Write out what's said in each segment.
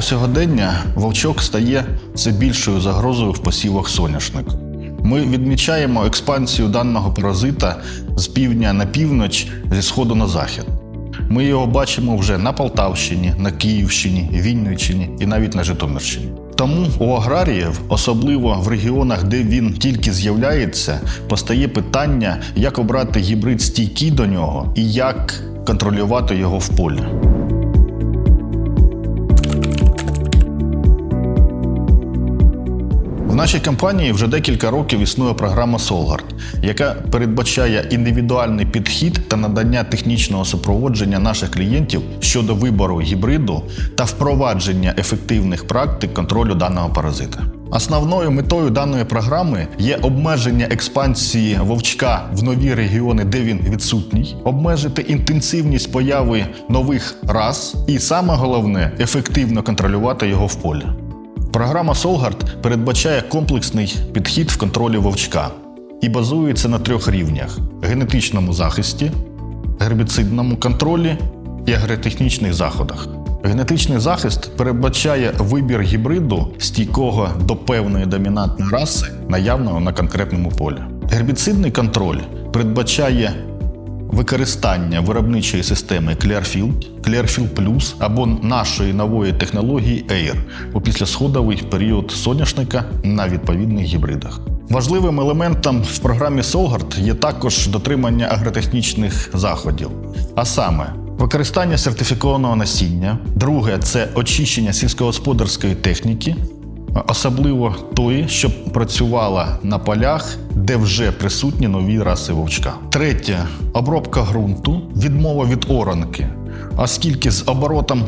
сьогодення вовчок стає все більшою загрозою в посівах соняшнику. Ми відмічаємо експансію даного паразита з півдня на північ, зі сходу на захід. Ми його бачимо вже на Полтавщині, на Київщині, Вінниччині і навіть на Житомирщині. Тому у аграріїв, особливо в регіонах, де він тільки з'являється, постає питання, як обрати гібрид стійкий до нього і як контролювати його в полі. Нашій компанії вже декілька років існує програма Solgard, яка передбачає індивідуальний підхід та надання технічного супроводження наших клієнтів щодо вибору гібриду та впровадження ефективних практик контролю даного паразита. Основною метою даної програми є обмеження експансії вовчка в нові регіони, де він відсутній, обмежити інтенсивність появи нових рас, і саме головне ефективно контролювати його в полі. Програма Solgard передбачає комплексний підхід в контролі вовчка і базується на трьох рівнях: генетичному захисті, гербіцидному контролі і агротехнічних заходах. Генетичний захист передбачає вибір гібриду стійкого до певної домінантної раси, наявного на конкретному полі. Гербіцидний контроль передбачає використання виробничої системи Clearfield, Clearfield Plus або нашої нової технології Air у післясходовий період соняшника на відповідних гібридах. Важливим елементом в програмі Solgard є також дотримання агротехнічних заходів, а саме використання сертифікованого насіння. Друге це очищення сільськогосподарської техніки, особливо тої, що працювала на полях, де вже присутні нові раси вовчка. Третє обробка ґрунту, відмова від оранки, оскільки з оборотом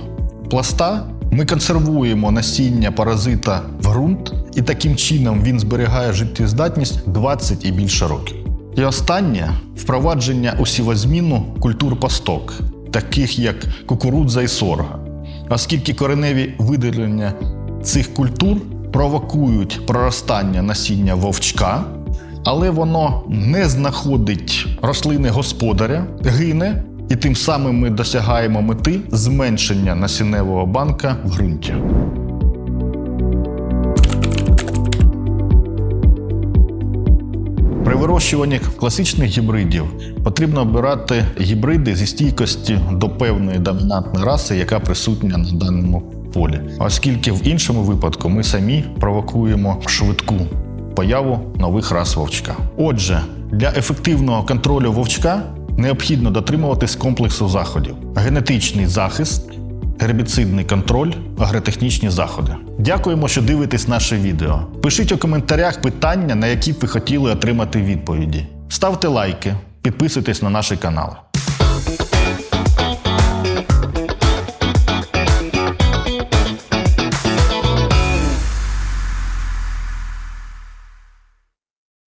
пласта ми консервуємо насіння паразита в ґрунт, і таким чином він зберігає життєздатність 20 і більше років. І останнє впровадження у сівозміну культур пасток, таких як кукурудза і сорга, оскільки кореневі видалення цих культур провокують проростання насіння вовчка, але воно не знаходить рослини господаря, гине, і тим самим ми досягаємо мети зменшення насінневого банка в ґрунті. При вирощуванні класичних гібридів потрібно обирати гібриди зі стійкості до певної домінантної раси, яка присутня на даному полі. Оскільки в іншому випадку ми самі провокуємо швидку появу нових рас вовчка. Отже, для ефективного контролю вовчка необхідно дотримуватись комплексу заходів: генетичний захист, гербіцидний контроль, агротехнічні заходи. Дякуємо, що дивитесь наше відео. Пишіть у коментарях питання, на які б ви хотіли отримати відповіді. Ставте лайки, підписуйтесь на наші канали.